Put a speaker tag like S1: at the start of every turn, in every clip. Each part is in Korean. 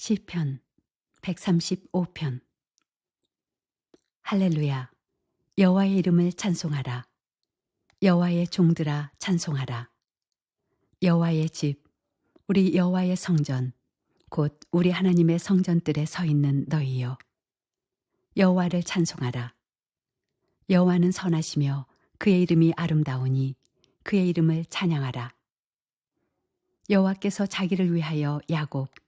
S1: 시편 135편. 할렐루야. 여호와의 이름을 찬송하라. 여호와의 종들아 찬송하라. 여호와의 집 우리 여호와의 성전 곧 우리 하나님의 성전들에 서 있는 너희여. 여호와를 찬송하라. 여호와는 선하시며 그의 이름이 아름다우니 그의 이름을 찬양하라. 여호와께서 자기를 위하여 야곱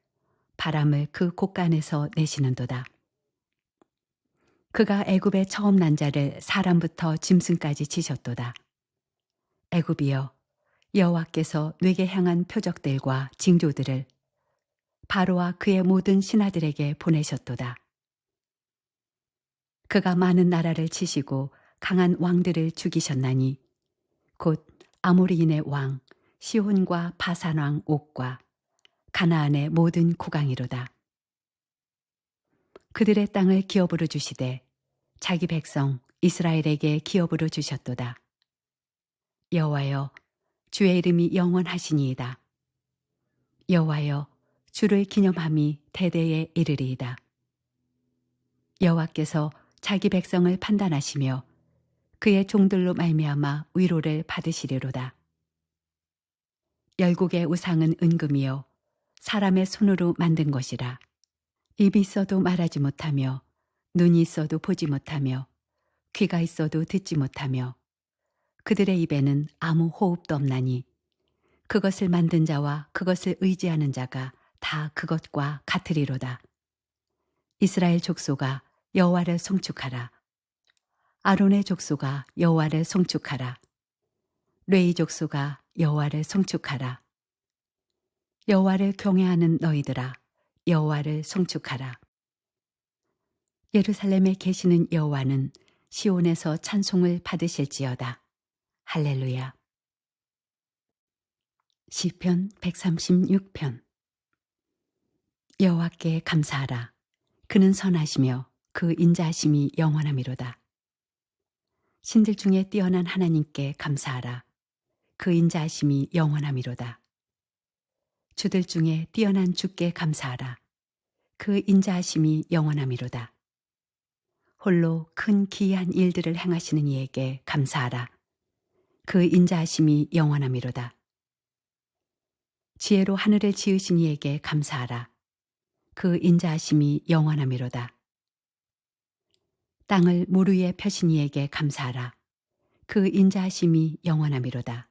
S1: 바람을 그 곳간에서 내시는도다. 그가 애굽의 처음 난 자를 사람부터 짐승까지 치셨도다. 애굽이여 여호와께서 뇌게 향한 표적들과 징조들을 바로와 그의 모든 신하들에게 보내셨도다. 그가 많은 나라를 치시고 강한 왕들을 죽이셨나니 곧 아모리인의 왕 시혼과 바산 왕 옥과 가나안의 모든 국왕이로다. 그들의 땅을 기업으로 주시되 자기 백성 이스라엘에게 기업으로 주셨도다. 여호와여 주의 이름이 영원하시니이다. 여호와여 주를 기념함이 대대에 이르리이다. 여호와께서 자기 백성을 판단하시며 그의 종들로 말미암아 위로를 받으시리로다. 열국의 우상은 은금이요 사람의 손으로 만든 것이라. 입이 있어도 말하지 못하며 눈이 있어도 보지 못하며 귀가 있어도 듣지 못하며 그들의 입에는 아무 호흡도 없나니 그것을 만든 자와 그것을 의지하는 자가 다 그것과 같으리로다. 이스라엘 족소가 여호와를 송축하라. 아론의 족소가 여호와를 송축하라. 레이 족소가 여호와를 송축하라. 여호와를 경외하는 너희들아 여호와를 송축하라. 예루살렘에 계시는 여호와는 시온에서 찬송을 받으실지어다. 할렐루야. 시편 136편 여호와께 감사하라. 그는 선하시며 그 인자하심이 영원함이로다. 신들 중에 뛰어난 하나님께 감사하라. 그 인자하심이 영원함이로다. 주들 중에 뛰어난 주께 감사하라. 그 인자하심이 영원함이로다. 홀로 큰 기이한 일들을 행하시는 이에게 감사하라. 그 인자하심이 영원함이로다. 지혜로 하늘을 지으신 이에게 감사하라. 그 인자하심이 영원함이로다. 땅을 물 위에 펴신 이에게 감사하라. 그 인자하심이 영원함이로다.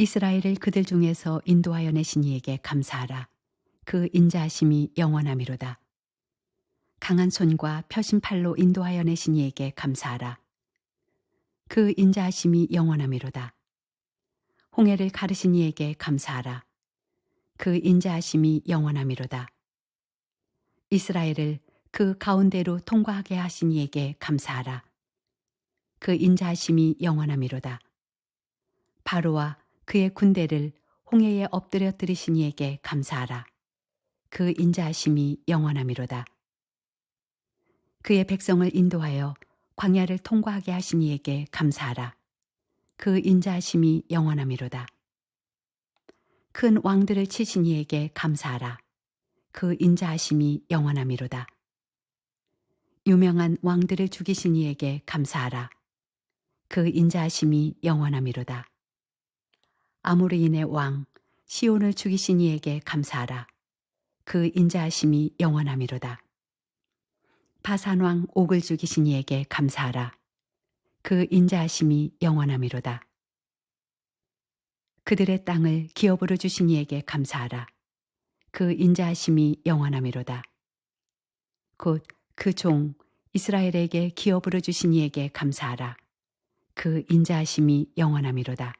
S1: 이스라엘을 그들 중에서 인도하여 내신 이에게 감사하라. 그 인자하심이 영원함이로다. 강한 손과 펴신 팔로 인도하여 내신 이에게 감사하라. 그 인자하심이 영원함이로다. 홍해를 가르신 이에게 감사하라. 그 인자하심이 영원함이로다. 이스라엘을 그 가운데로 통과하게 하신 이에게 감사하라. 그 인자하심이 영원함이로다. 바로와 그의 군대를 홍해에 엎드려 들이신 이에게 감사하라. 그 인자하심이 영원함이로다. 그의 백성을 인도하여 광야를 통과하게 하신 이에게 감사하라. 그 인자하심이 영원함이로다. 큰 왕들을 치신 이에게 감사하라. 그 인자하심이 영원함이로다. 유명한 왕들을 죽이신 이에게 감사하라. 그 인자하심이 영원함이로다. 아모르인의 왕 시온을 죽이신 이에게 감사하라. 그 인자하심이 영원함이로다. 바산왕 옥을 죽이신 이에게 감사하라. 그 인자하심이 영원함이로다. 그들의 땅을 기업으로 주신 이에게 감사하라. 그 인자하심이 영원함이로다. 곧 그 종 이스라엘에게 기업으로 주신 이에게 감사하라. 그 인자하심이 영원함이로다.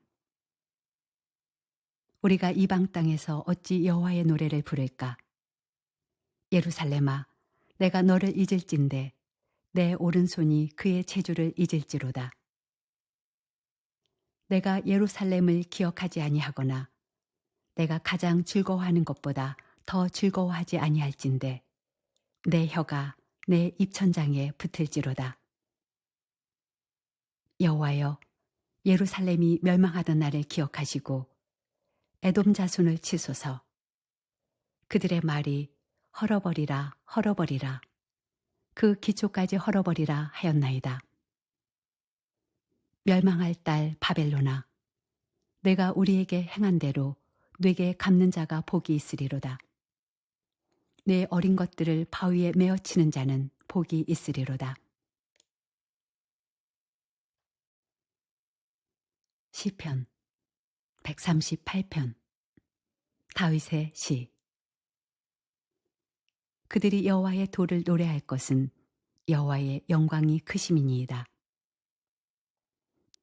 S1: 우리가 이방 땅에서 어찌 여호와의 노래를 부를까? 예루살렘아, 내가 너를 잊을진데 내 오른손이 그의 체주를 잊을지로다. 내가 예루살렘을 기억하지 아니하거나 내가 가장 즐거워하는 것보다 더 즐거워하지 아니할진데 내 혀가 내 입천장에 붙을지로다. 여호와여, 예루살렘이 멸망하던 날을 기억하시고 에돔 자손을 치소서. 그들의 말이 헐어버리라 헐어버리라 그 기초까지 헐어버리라 하였나이다. 멸망할 딸 바벨로나 내가 우리에게 행한 대로 뇌게 갚는 자가 복이 있으리로다. 내 어린 것들을 바위에 메어치는 자는 복이 있으리로다. 시편 138편 다윗의 시 그들이 여호와의 도를 노래할 것은 여호와의 영광이 크심이니이다.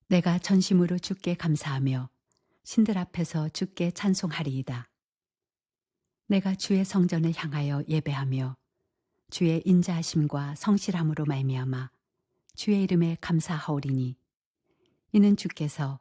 S1: 내가 전심으로 주께 감사하며 신들 앞에서 주께 찬송하리이다. 내가 주의 성전을 향하여 예배하며 주의 인자하심과 성실함으로 말미암아 주의 이름에 감사하오리니 이는 주께서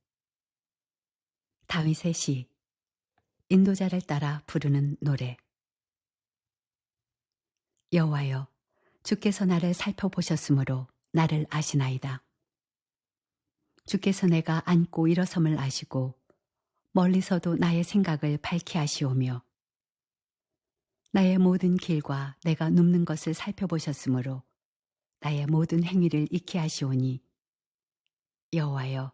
S1: 다윗의 시 인도자를 따라 부르는 노래 여호와여 주께서 나를 살펴보셨으므로 나를 아시나이다. 주께서 내가 앉고 일어섬을 아시고 멀리서도 나의 생각을 밝히 하시오며 나의 모든 길과 내가 눕는 것을 살펴보셨으므로 나의 모든 행위를 익히 하시오니 여호와여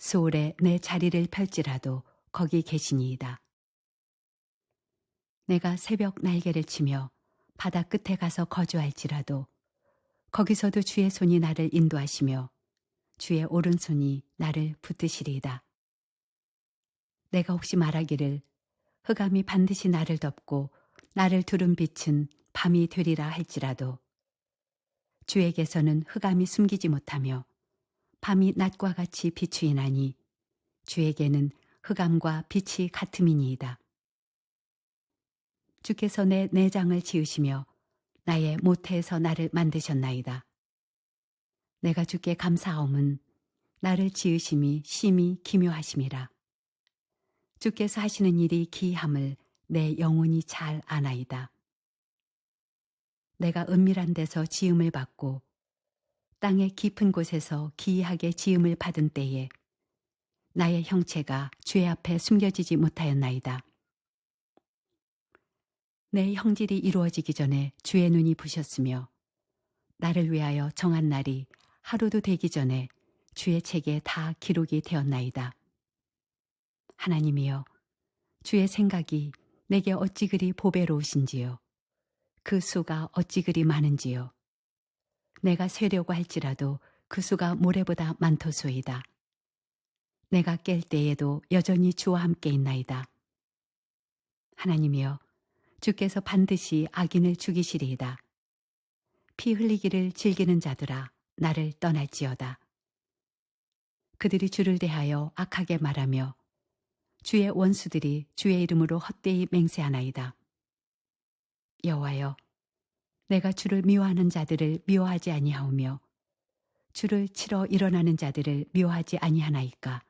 S1: 수월에 내 자리를 펼지라도 거기 계시니이다. 내가 새벽 날개를 치며 바다 끝에 가서 거주할지라도 거기서도 주의 손이 나를 인도하시며 주의 오른손이 나를 붙드시리이다. 내가 혹시 말하기를 흑암이 반드시 나를 덮고 나를 두른 빛은 밤이 되리라 할지라도 주에게서는 흑암이 숨기지 못하며 밤이 낮과 같이 비추이나니 주에게는 흑암과 빛이 같음이니이다. 주께서 내 내장을 지으시며 나의 모태에서 나를 만드셨나이다. 내가 주께 감사함은 나를 지으심이 심히 기묘하심이라. 주께서 하시는 일이 기함을 내 영혼이 잘 아나이다. 내가 은밀한 데서 지음을 받고 땅의 깊은 곳에서 기이하게 지음을 받은 때에 나의 형체가 죄 앞에 숨겨지지 못하였나이다. 내 형질이 이루어지기 전에 주의 눈이 부셨으며 나를 위하여 정한 날이 하루도 되기 전에 주의 책에 다 기록이 되었나이다. 하나님이여 주의 생각이 내게 어찌 그리 보배로우신지요. 그 수가 어찌 그리 많은지요. 내가 세려고 할지라도 그 수가 모래보다 많도소이다. 내가 깰 때에도 여전히 주와 함께 있나이다. 하나님이여 주께서 반드시 악인을 죽이시리이다. 피 흘리기를 즐기는 자들아 나를 떠날지어다. 그들이 주를 대하여 악하게 말하며 주의 원수들이 주의 이름으로 헛되이 맹세하나이다. 여호와여 내가 주를 미워하는 자들을 미워하지 아니하오며 주를 치러 일어나는 자들을 미워하지 아니하나이까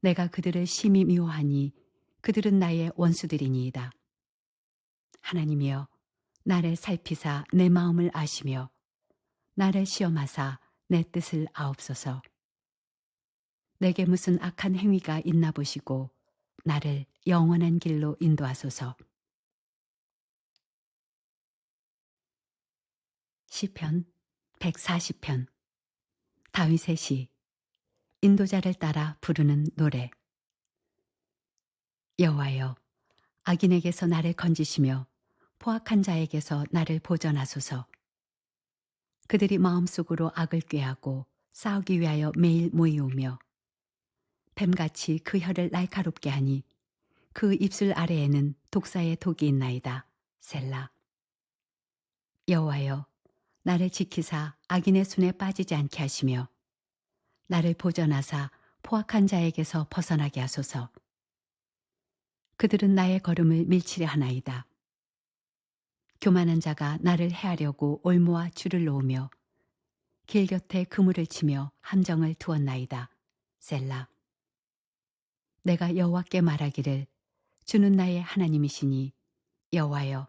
S1: 내가 그들을 심히 미워하니 그들은 나의 원수들이니이다. 하나님이여 나를 살피사 내 마음을 아시며 나를 시험하사 내 뜻을 아옵소서. 내게 무슨 악한 행위가 있나 보시고 나를 영원한 길로 인도하소서. 시편 140편 다윗의 시 인도자를 따라 부르는 노래 여호와여 악인에게서 나를 건지시며 포악한 자에게서 나를 보전하소서 그들이 마음속으로 악을 꾀하고 싸우기 위하여 매일 모이오며 뱀같이 그 혀를 날카롭게 하니 그 입술 아래에는 독사의 독이 있나이다. 셀라. 여호와여, 나를 지키사 악인의 손에 빠지지 않게 하시며 나를 보전하사 포악한 자에게서 벗어나게 하소서. 그들은 나의 걸음을 밀치려 하나이다. 교만한 자가 나를 해하려고 올모와 줄을 놓으며 길 곁에 그물을 치며 함정을 두었나이다. 셀라. 내가 여호와께 말하기를 주는 나의 하나님이시니 여호와여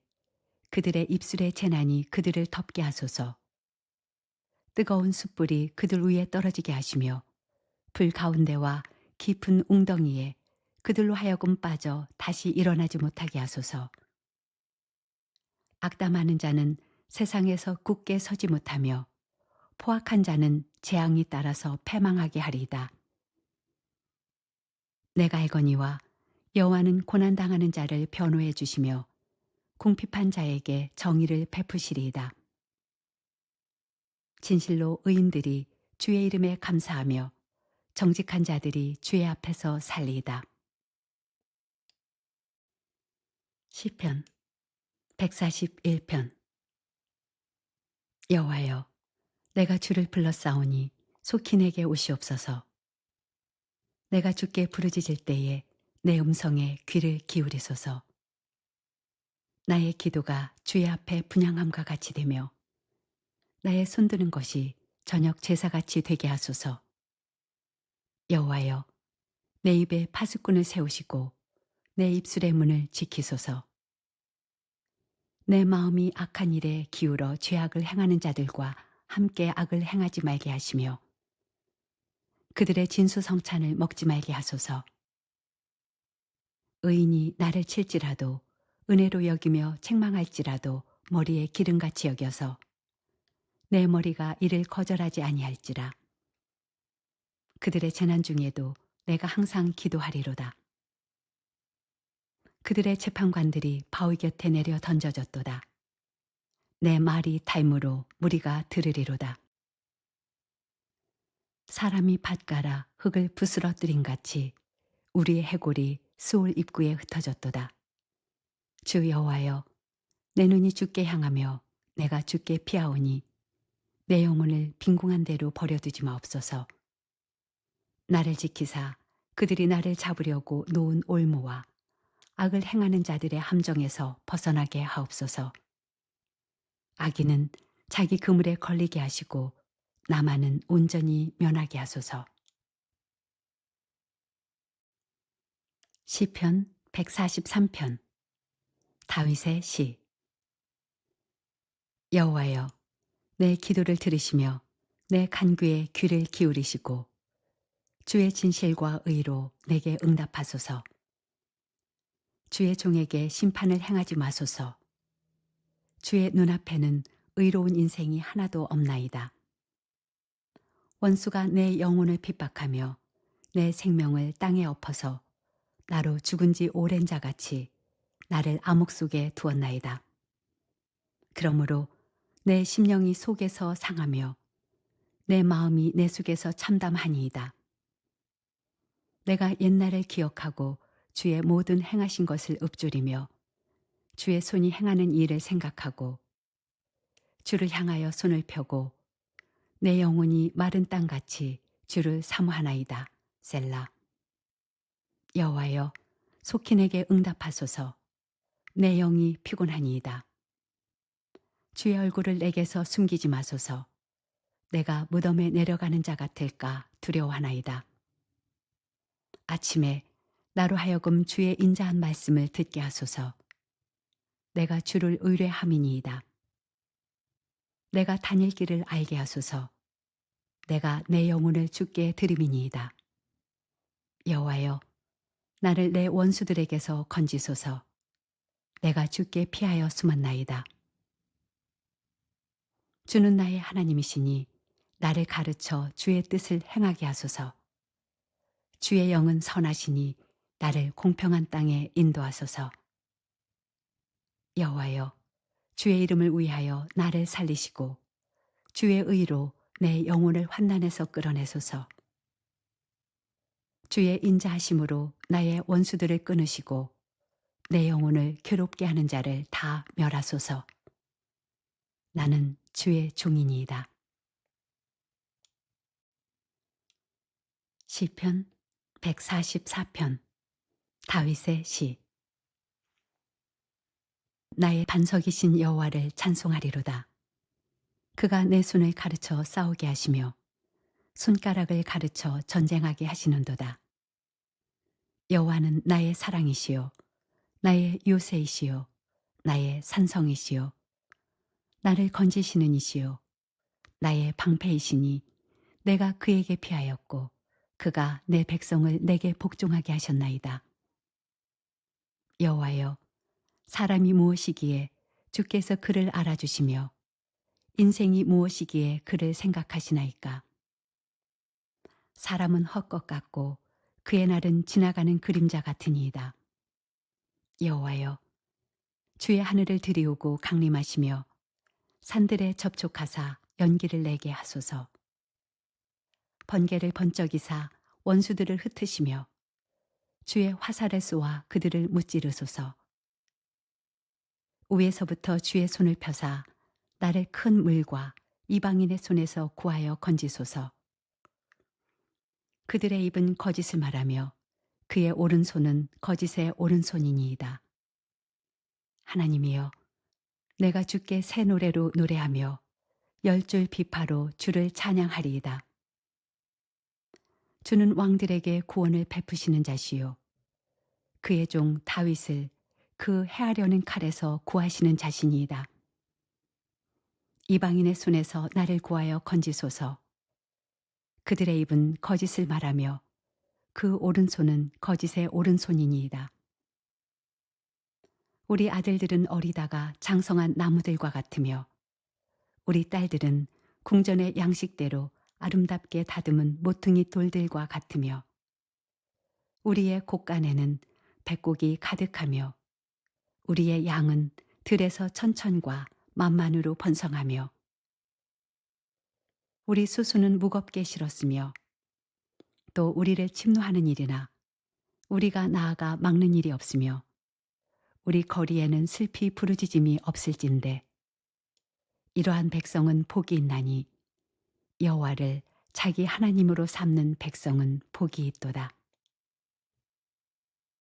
S1: 그들의 입술의 재난이 그들을 덮게 하소서. 뜨거운 숯불이 그들 위에 떨어지게 하시며 불 가운데와 깊은 웅덩이에 그들로 하여금 빠져 다시 일어나지 못하게 하소서. 악담하는 자는 세상에서 굳게 서지 못하며 포악한 자는 재앙이 따라서 패망하게 하리이다. 내가 알거니와 여호와는 고난당하는 자를 변호해 주시며 궁핍한 자에게 정의를 베푸시리이다. 진실로 의인들이 주의 이름에 감사하며 정직한 자들이 주의 앞에서 살리이다. 시편 141편 여호와여 내가 주를 불렀사오니 속히 내게 오시옵소서 내가 주께 부르짖을 때에 내 음성에 귀를 기울이소서 나의 기도가 주의 앞에 분양함과 같이 되며 나의 손드는 것이 저녁 제사같이 되게 하소서 여호와여 내 입에 파수꾼을 세우시고 내 입술의 문을 지키소서 내 마음이 악한 일에 기울어 죄악을 행하는 자들과 함께 악을 행하지 말게 하시며 그들의 진수성찬을 먹지 말게 하소서. 의인이 나를 칠지라도 은혜로 여기며 책망할지라도 머리에 기름같이 여겨서 내 머리가 이를 거절하지 아니할지라. 그들의 재난 중에도 내가 항상 기도하리로다. 그들의 재판관들이 바위 곁에 내려 던져졌도다. 내 말이 닮으로 무리가 들으리로다. 사람이 밭가라 흙을 부스러뜨린 같이 우리의 해골이 수울 입구에 흩어졌도다. 주 여호와여, 내 눈이 주께 향하며 내가 주께 피하오니 내 영혼을 빈궁한 대로 버려두지 마옵소서. 나를 지키사 그들이 나를 잡으려고 놓은 올무와 악을 행하는 자들의 함정에서 벗어나게 하옵소서. 악인은 자기 그물에 걸리게 하시고 나만은 온전히 면하게 하소서. 시편 143편 다윗의 시 여호와여 내 기도를 들으시며 내 간구에 귀를 기울이시고 주의 진실과 의로 내게 응답하소서. 주의 종에게 심판을 행하지 마소서. 주의 눈앞에는 의로운 인생이 하나도 없나이다. 원수가 내 영혼을 핍박하며 내 생명을 땅에 엎어서 나로 죽은 지 오랜 자같이 나를 암흑 속에 두었나이다. 그러므로 내 심령이 속에서 상하며 내 마음이 내 속에서 참담하니이다. 내가 옛날을 기억하고 주의 모든 행하신 것을 읊조리며 주의 손이 행하는 일을 생각하고 주를 향하여 손을 펴고 내 영혼이 마른 땅 같이 주를 사모하나이다. 셀라. 여호와여 속히 내게 응답하소서. 내 영이 피곤하니이다. 주의 얼굴을 내게서 숨기지 마소서. 내가 무덤에 내려가는 자 같을까 두려워하나이다. 아침에 나로 하여금 주의 인자한 말씀을 듣게 하소서. 내가 주를 의뢰함이니이다. 내가 다닐 길을 알게 하소서. 내가 내 영혼을 주께 드림이니이다. 여호와여, 나를 내 원수들에게서 건지소서. 내가 주께 피하여 숨었나이다. 주는 나의 하나님이시니 나를 가르쳐 주의 뜻을 행하게 하소서. 주의 영은 선하시니 나를 공평한 땅에 인도하소서. 여호와여, 주의 이름을 위하여 나를 살리시고 주의 의로 내 영혼을 환난에서 끌어내소서. 주의 인자하심으로 나의 원수들을 끊으시고 내 영혼을 괴롭게 하는 자를 다 멸하소서. 나는 주의 종이니이다. 시편 144편 다윗의 시 나의 반석이신 여호와를 찬송하리로다. 그가 내 손을 가르쳐 싸우게 하시며 손가락을 가르쳐 전쟁하게 하시는도다. 여호와는 나의 사랑이시요 나의 요새이시요 나의 산성이시요 나를 건지시는 이시요 나의 방패이시니 내가 그에게 피하였고 그가 내 백성을 내게 복종하게 하셨나이다. 여호와여 사람이 무엇이기에 주께서 그를 알아주시며 인생이 무엇이기에 그를 생각하시나이까 사람은 헛것 같고 그의 날은 지나가는 그림자 같으니이다. 여호와여 주의 하늘을 들이오고 강림하시며 산들에 접촉하사 연기를 내게 하소서. 번개를 번쩍이사 원수들을 흩으시며 주의 화살을 쏘아 그들을 무찌르소서. 위에서부터 주의 손을 펴사 나를 큰 물과 이방인의 손에서 구하여 건지소서. 그들의 입은 거짓을 말하며 그의 오른손은 거짓의 오른손이니이다. 하나님이여, 내가 주께 새 노래로 노래하며 열 줄 비파로 주를 찬양하리이다. 주는 왕들에게 구원을 베푸시는 자시요. 그의 종 다윗을 그 해하려는 칼에서 구하시는 자신이이다. 이방인의 손에서 나를 구하여 건지소서. 그들의 입은 거짓을 말하며 그 오른손은 거짓의 오른손이니이다. 우리 아들들은 어리다가 장성한 나무들과 같으며 우리 딸들은 궁전의 양식대로 아름답게 다듬은 모퉁이 돌들과 같으며 우리의 곳간에는 백곡이 가득하며 우리의 양은 들에서 천천과 만만으로 번성하며 우리 수수는 무겁게 실었으며 또 우리를 침노하는 일이나 우리가 나아가 막는 일이 없으며 우리 거리에는 슬피 부르짖음이 없을진데 이러한 백성은 복이 있나니 여호와를 자기 하나님으로 삼는 백성은 복이 있도다.